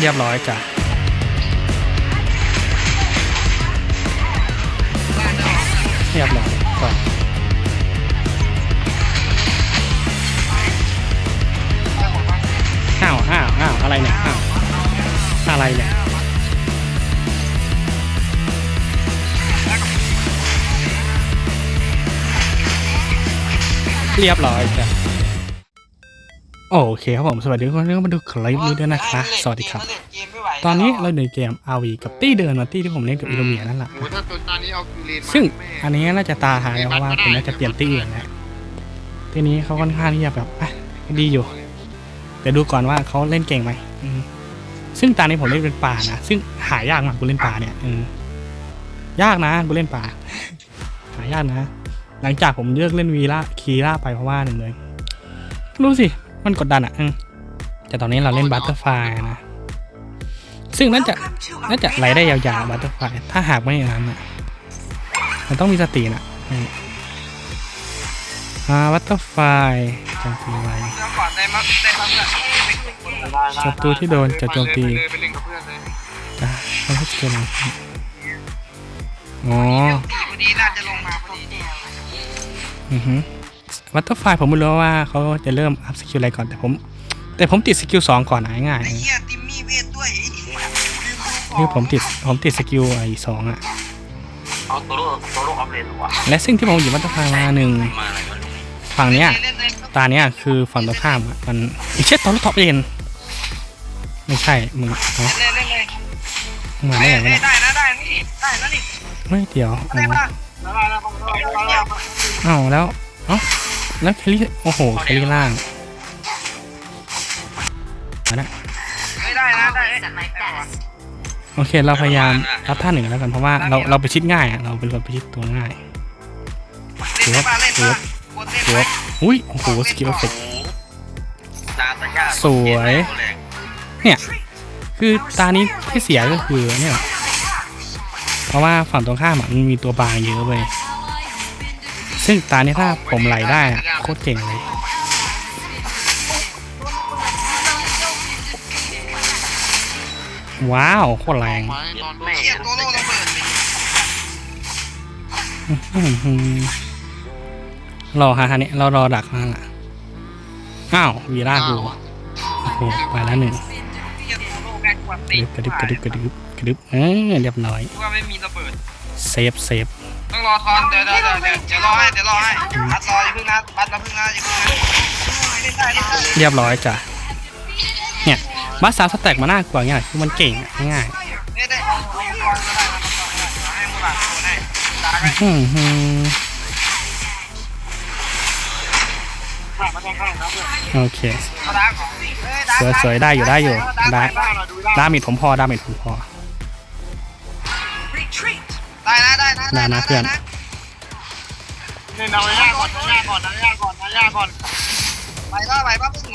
เรียบร้อยจ้ะเรียบร้อยก่อนอ้าวอ้าวอ้าวอะไรเนี่ยอ้าวอะไรเนี่ยเรียบร้อยจ้ะ โอเคครับผม สวัสดีทุกคนที่เข้ามาดูคลิปนี้ด้วยนะคะ สวัสดีครับ ตอนนี้เราอยู่ในเกม RV กับตี้เดินมาตี้ที่ผมเล่นกับอิโรเมียนั่นแหละโอ้ถ้าตัวตอนนี้เอาคิวเลนมาซึ่งแม่อันนี้น่าจะตาหายเพราะว่าผมน่าจะเปลี่ยนตี้อื่นแล้วทีนี้เขาค่อนข้างที่จะแบบอะดีอยู่เดี๋ยวดูก่อนว่าเขาเล่นเก่งไหมอืมซึ่งตานี้ผมเล่นเป็นป่านะซึ่งหายากมากกูเล่นป่าเนี่ยอืมยากนะกูเล่นป่า หายากนะ หลังจากผมเลือกเล่นวีล่าคีล่าไปเพราะว่าหนึ่งเลยรู้สิ มันกดดันอะอืมแต่ตอนนี้เราเล่นบัตเตอร์ไฟนะ ซึ่งน่าจะน่าจะไล่ได้ยาวๆบัตเตอร์ไฟถ้าหากไม่อย่างนั้นอะ มันต้องมีสตินะอืมอ่าบัตเตอร์ไฟโจมตีไว้เรื่องก่อนได้มั้งได้มั้งเนี่ยศัตรูที่โดนจะโจมตีไปเลยไปเล่นกับเพื่อนเลยอะไม่ใช่เกินอะไรอ๋อพอดีน่าจะลงมาพอดีอือฮึ บัตเตอร์ไฟผมไม่รู้ว่าเขาจะเริ่มอัพสกิลอะไรก่อนแต่ผม แต่ผมติดสกิลสองก่อนนะง่ายไอ้เหี้ยติมมี่เวทด้วยไอ้เหี้ยลืมดูๆก่คืออนผมติดผมติดสกิลไอ้สองอะเอาตัวโลกตัวโลกออฟเลนว่ะและซึ่งที่ผมหยิบบัตเตอร์ไฟมาหนึ่งมาอะไรวะฝั่งเนี้ยเล่นเลยตาเนี้ยคือฝั่งตรงข้ามอะมันอีเช็ดตอนรถท็อปเอ็นไม่ใช่มึงเนาะเล่นเล่นเลยมึงมาได้ไงวะเอ้ยเนี่ยได้นะได้นี่ได้นะนี่ไม่เดี๋ยวได้อ๋อปะได้แล้วได้แล้วอ้าวแล้วเอ้า แล้วแคลรี่โอ้โหแคลรี่ล่างมานะไม่ได้นะได้ Always at my best. โอเคเราพยายามรับท่าหนึ่งแล้วกันเพราะว่าเราเราไปชิดง่ายอะเราเป็นคนไปชิดตัวง่ายเล่นได้ปะเล่นปะกดเล่นตัวไหมอุ้ยโอ้โหสกิลเอฟเฟกนาตาญาสวยคือตานี้ที่เสียก็คือเนี่ยเพราะว่าฝั่งตรงข้ามอะมันมีตัวบางเยอะเว้ย ซึ่งตานี้ถ้าผมไหลได้อะโคตรเก่งเลยว้าวโคตรแรงไม้ตอนไม่เหี้ยตัวโลระเบิดเลยอื้อหือรอฮะฮะเนี่ยเรารอดักนั่นแหละอ้าววีล่ากูโอเคไปแล้วหนึ่งเหี้ยตัวโลแรงกว่ากระติดึบกระดึบกระดึบกระดึบกระดึบเออเรียบร้อยว่าไม่มีระเบิดเซฟเซฟ ต้องรอทอนเดี๋ยวเดี๋ยวเดี๋ยวเดี๋ยวรอให้เดี๋ยวรอให้บัดรออย่าเพิ่งนะบัดรอเพิ่งนะอย่าเพิ่งนะเล่นได้เล่นได้เรียบร้อยจ้ะเนี่ยบัสสามสแต็กมาหน่ากว่าง่ยคือมันเก่งอะง่ายเล่นได้เอาเอาทอนก็ได้นะทอนก็ได้ให้มูหลานโดนให้ดากให้อื้อหือโอเค สวยสวยได้อยู่ได้อยู่ได้ดาเมจผมพอดาเมจผมพอ ได้นะได้นะได้นะเพื่อนเล่นเอาย่าก่อนย่าก่อนนะย่าก่อนนะย่าก่อนไปก็ไปก็พึ่ง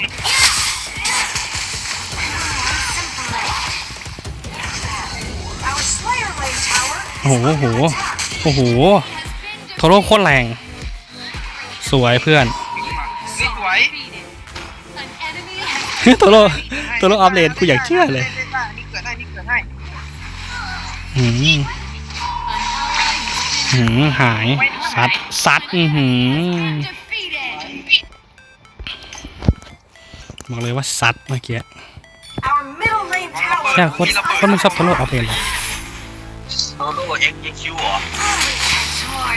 โอ้โห โอ้โห โอ้โห โทโร่โคตรแรง สวยเพื่อน นี่สวยโทโร่โทโร่อัพเลนกูอยากเชื่อเลยนี่เกิดให้นี่เกิดให้หืม หืมหาย ซัด ซัด อือหือบอกเลยว่าซัดเมื่อกี้ Our middle lane tower ใช่โคตรโคตรไม่ชอบโทโร่อัพเลนเลยตัวโลกเอ็กซ์คิวเหรอ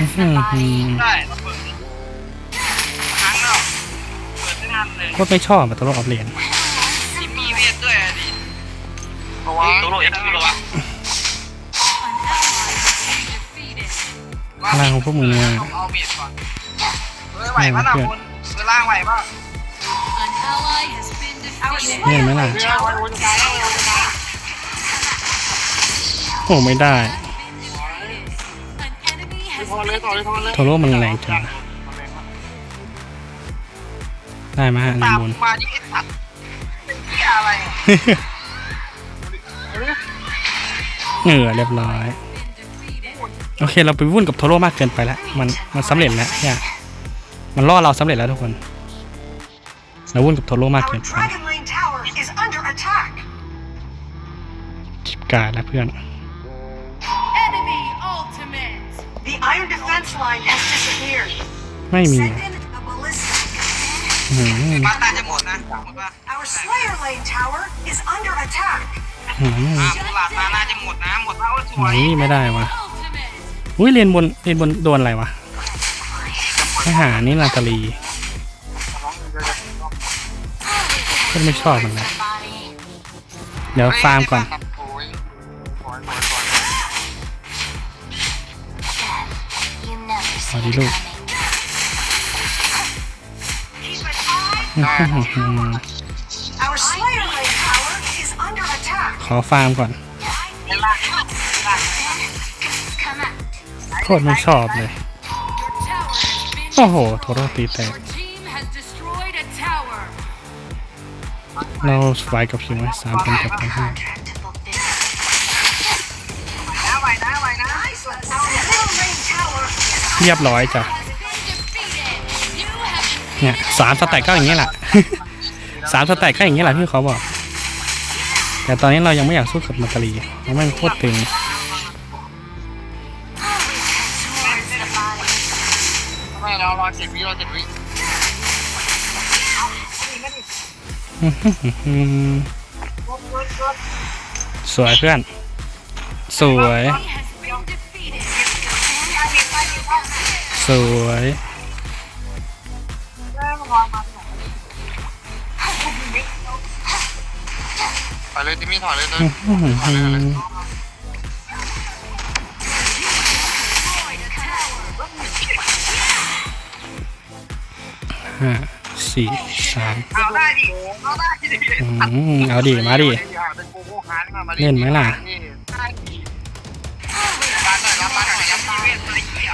อื้อหือได้ระเบิดครั้งแล้วเกิดไม่ทันเลยโคตรไม่ชอบอะโทโร่อัพเลนจิมมี่เวทด้วยอะดิเพราะว่าตัวโลกเอ็กซ์คิว เหรอวะอะไรของพวกมึงเนี่ยต้องเอาเบียดก่อนเฮ้ยไหวป่ะน่ะคนเวลาไหวป่ะเห็นไหมล่ะ เรื่องวันวันจะตายแล้ววันจะตายโอ้ไม่ได้พอเลยต่อเลยพอเลยโทโร่มันแรงจังนะได้ไหมฮะเลตามมอนมาที่ไอ้สัตว์เป็นที่อะไรอะเออเรียบร้อย โอเคเราไปวุ่นกับโทโร่มากเกินไปแล้ว มันมันสำเร็จแล้วเนี่ยมันล่อเราสำเร็จแล้วทุกคนเราวุ่นกับโทโร่มากเกิ Our นไป Dragon Lane tower is under attack. กาดแล้วเพื่อน Enemy ultimate. The iron defense line has disappeared. ไม่มี Send in a ballistic. หืมบัตน่าจะหมดนะหมดปะ Our Slayer Lane tower is under attack. หืมอ่าบุหลาดมาน่าจะหมดนะหมดแล้วสวยนี่ไม่ได้วะ อุ้ยเรียนบนเรียนบนโดนอะไรวะไม่หานี่นาตาลีก็ไม่ชอบมันเลยเดี๋ยวฟาร์มก่อนโอ้ยสวยสวยสวยเอาดิลูก Our Slayer Lane tower is under attack. ขอฟาร์มก่อน โคตรไม่ชอบเลย โอ้โหโทรตีแตก เราไฟกับพิวไหมสามคนกับทั้งห้าเรียบร้อยจ้ะ เนี่ยสามสแต็กก็อย่างนี้แหละสามสแต็กก็อย่างนี้แหละที่เขาบอก แต่ตอนนี้เรายังไม่อยากสู้กับนาตาลีเพราะม่งโคตรตึง ไม่เรารอเจ็ดวิรอเจ็ดวิอืมสวยเพื่อน สวย สวยถอยเลยจิมมี่ถอยเลยเลย หือห้าสี่สามเอาได้ดิเอาได้ดิอืมเอาดิมาดิเป็นโกโก้ฮาร์ดมาเล่นไหมล่ะบ้านหน่อยรับบ้านหน่อยรับบ้านเวทอะไรเงี้ย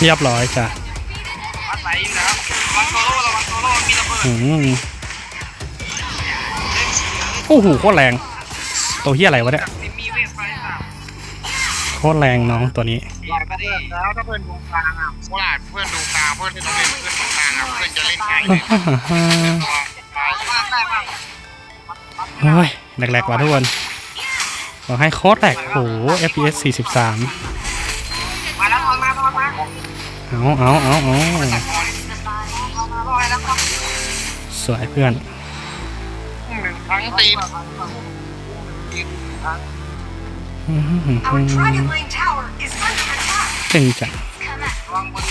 เรียบร้อยจ้ะบ้านไหลอยู่แล้ววังโซโล่ระวังโซโล่มีระเบิดอืมโอ้โหโคตรแรง ตัวเฮียอะไรวะเนี่ย โคตรแรงน้องตัวนี้หลายประเด็นแล้วถ้าเพื่อนดูกลางอะโคราชเพื่อนดูกลางเพื่อนที่ต้องเล่นเพื่อนดูกลางอะเพื่อนจะเล่นไงบ้านได้บ้างเฮ้ยแหลกๆว่ะทุกคนขอให้โคตรแหลกโอ้โห FPS 43มาแล้วมามามาเอาเอาเอาเอามาลอยแล้วครับสวยเพื่อนหนึ่งครั้งตีอื้อหือหือ Our Dragon ตึงจังระวังบน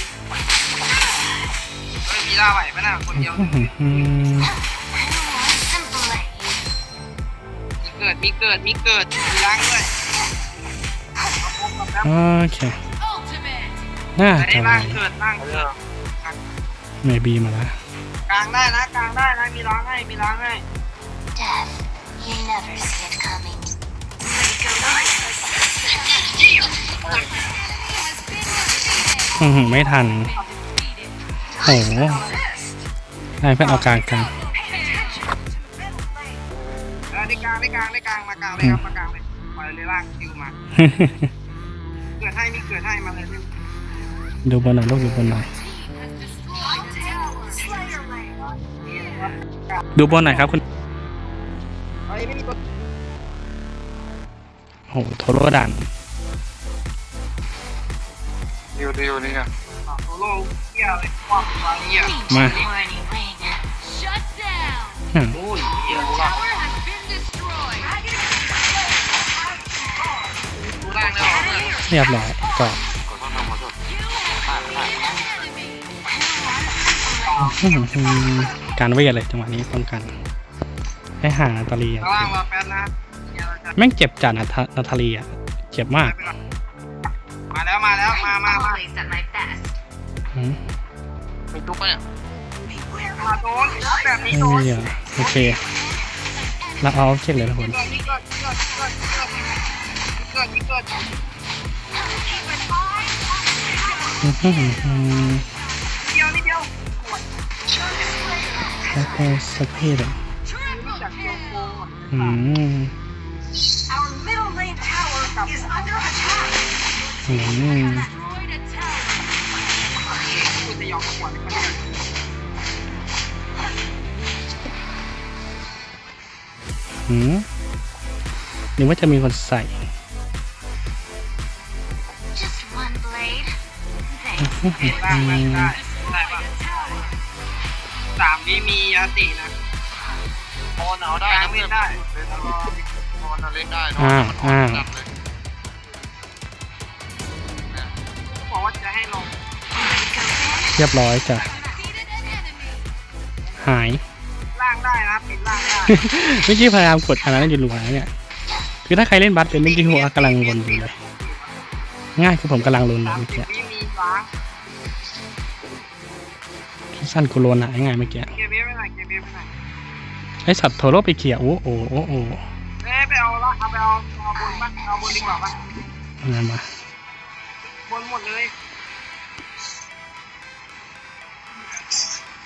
เฮ้ยมีล่าไหวไหมน่ะคนเดียวอื้อหือหือเกิดมีเกิดมีเกิดมีล้างด้วยโอเคน่าอันจะนี้ไหวล่างเกิดล่างเกิดเมบีมาแล้วกลางได้นะกลางได้นะมีล้างให้มีล้างให้ Death, you never see it coming. อื้อหือไม่ทันโอ้โหได้เพื่อนเอากลางกลางเออในกลางในกลางในกลางมากลางเลยครับมากลางเลยปล่อยเลยล่างคิวมา เกิดให้มีเกิดให้มาเลยดูบนหน่อยลูกดูบนหน่อยดูบนหน่อยครับคุณไม่มีตัว หโทโร่ดันดิวดิวนี่ไงโซโล่เที่ยเลยความวางเงี้ยมา Horny wing. Shut down. อืมโอ้ยเหี้ย Tower has been destroyed. ดูล่างแล้วเหรอเรียบร้อยก็อื้อหือการเวทเลยจังหวะนี้ป้องกัน ให้ห่างนาตาลีอะข้างล่างมาแป๊บนะเดี๋ยวเราจะ แม่งเจ็บจัดนาทานาตาลีอะ เจ็บมาก มาแล้วมาแล้วมามามา Always at my best. อืมมีทุกปะเนี่ยมาโดนแบบนี้ไม่โดนมีอะโอเคเราเอาเช็คเลยทุกคนเกิดมีเกิดเกิดเกิดเกิดมีเกิดอื้อหือหือเดียวนิดเดียวแล้วก็สักเพศอะ จากเดียวโกอืม ขวดคนเดียวอืมหรือว่าจะมีคนใส่ Just one blade. ได้ได้ได้ได้ปะสามวิมียาตินะพอเอาได้นะเพื่อนเล่นพอเล่นได้เนาะอ่าอ่ เรียบร้อยจ้ะ หาย ล่างได้นะปิดล่างได้เมื่อกี้พยายามกดอันนั้นอยู่หลวเนี่ย คือถ้าใครเล่นบัสเป็นเมื่อกี้หัวกำลังวนอยู่เลย ง่ายคือผมกำลังลนอยู่สามเมื่อสิกี้บวิมีล้างสั้นกูโลนอะง่ายเมื่อกี้เกมเบี้ยไปไหนเกมเบี้ยไปไหนไอสัตว์โทโร่ไปเขี่ยโอ้โอ้โอ้โอ้เอ้ยไปเอาละเอาไปเอาเอาบนบ้างเอาบนดีกว่าบ้างนั่นมาบนหมดเลย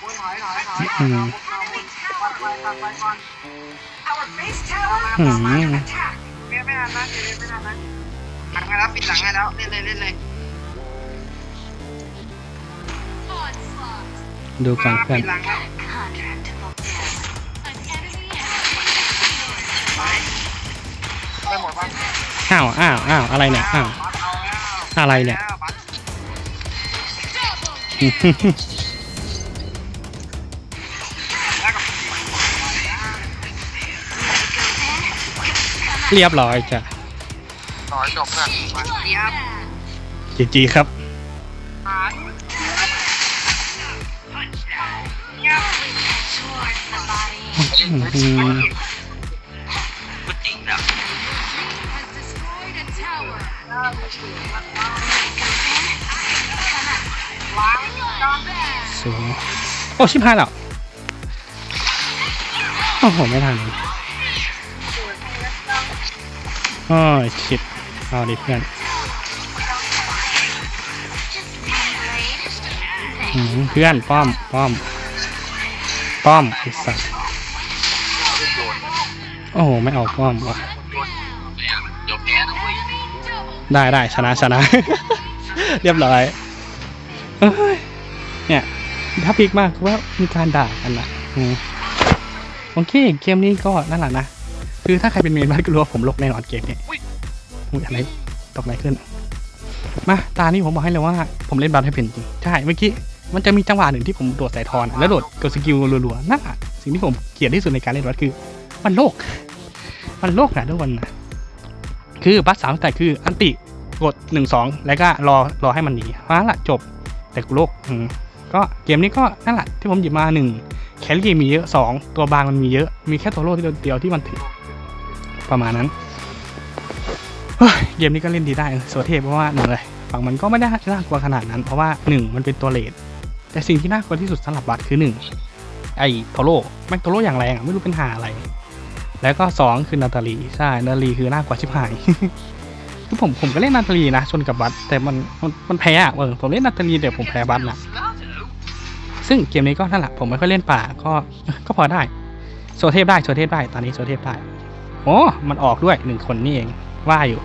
อยถอยถอยถอยเอาบนเอาบนปัดไปปัดไปก่อน Our base tower อื is under ม attack. เบี้ยไม่นานนะเบี้ยไม่นานนะหลังแล้วปิดหลังแล้วเล่นเลยเล่นเลยดูก่อนเพื่อนอ้าวอ้าวอ้าวอะไรเนี่ยอ้าวอาแล้วอะไรเนี่ย เรียบร้อยจ้ะต่อยจบเพื่อนเทียบจีจีครับหาเทียบ Towards the body. อืมพูดจริงนะล้างจ้องสูงโอ้ ชิบหายแล้ว โอ้โห ไม่ทัน โอ้ยชิดเอาดิเพื่อน Just one blade. อืมเพื่อนป้อมป้อมป้อมไอ้สัสโอ้โห ไม่เอาป้อมวะเดี๋ยวแพ้นะได้ได้ชนะชนะ เรียบร้อยเนี่ยถ้าพีกมากว่ามีการด่ากันนะโอเค เกมนี้ก็นั่นแหละนะ คือถ้าใครเป็นเมนบ้านก็รู้ว่าผมลกแน่นอนเกมนี้อุ้ยอะไรตกอะไรขึ้น มาตานี้ผมบอกให้เลยว่าผมเล่นบัตให้เป็นจริง ใช่ เมื่อกี้มันจะมีจังหวะหนึ่งที่ผมโดดใส่ทอนอะแล้วโดดกดสกิลรัวๆนั่นอะสิ่งที่ผมเกลียดที่สุดในการเล่นบัตคือ มันโลก มันโลกนะทุกคนนะคือบัตสามแต่คืออันติกดหนึ่งสองแล้วก็รอรอให้มันหนีฟ้าละจบแต่กูโลกอืมก็เกมนี้ก็นั่นแหละที่ผมหยิบมาหนึ่งแคลรี่มีเยอะสองตัวบางมันมีเยอะมีแค่ตัวโลกที่เดียวที่มันถึง ประมาณนั้นเกมนี้ก็เล่นดีได้โซเทพเพราะว่าหนึ่งเลยฝั่งมันก็ไม่ได้น่ากลัวขนาดนั้น เพราะว่าหนึ่งมันเป็นตัวเลดแต่สิ่งที่น่ากลัวที่สุดสำหรับบัตรคือหนึ่งไอ้โทโร่แม่งโทโร่อย่างแรงไม่รู้เป็นหาอะไร แล้วก็สองคือนาตาลีใช่นาตาลีคือน่ากลัวชิบหายคือผมผมก็เล่นนาตาลีนะชนกับบัตแต่มันมันมันแพ้อะเออผมเล่นนาตาลีแต่ผมแพ้บัตนะซึ่งเกมนี้ก็นั่นแหละผมไม่ค่อยเล่นป่าก็ก็พอได้โซเทพได้โซเทพได้ตอนนี้โซเทพได้ โอ้มันออกด้วยหนึ่งคนนี่เองว่าอยู่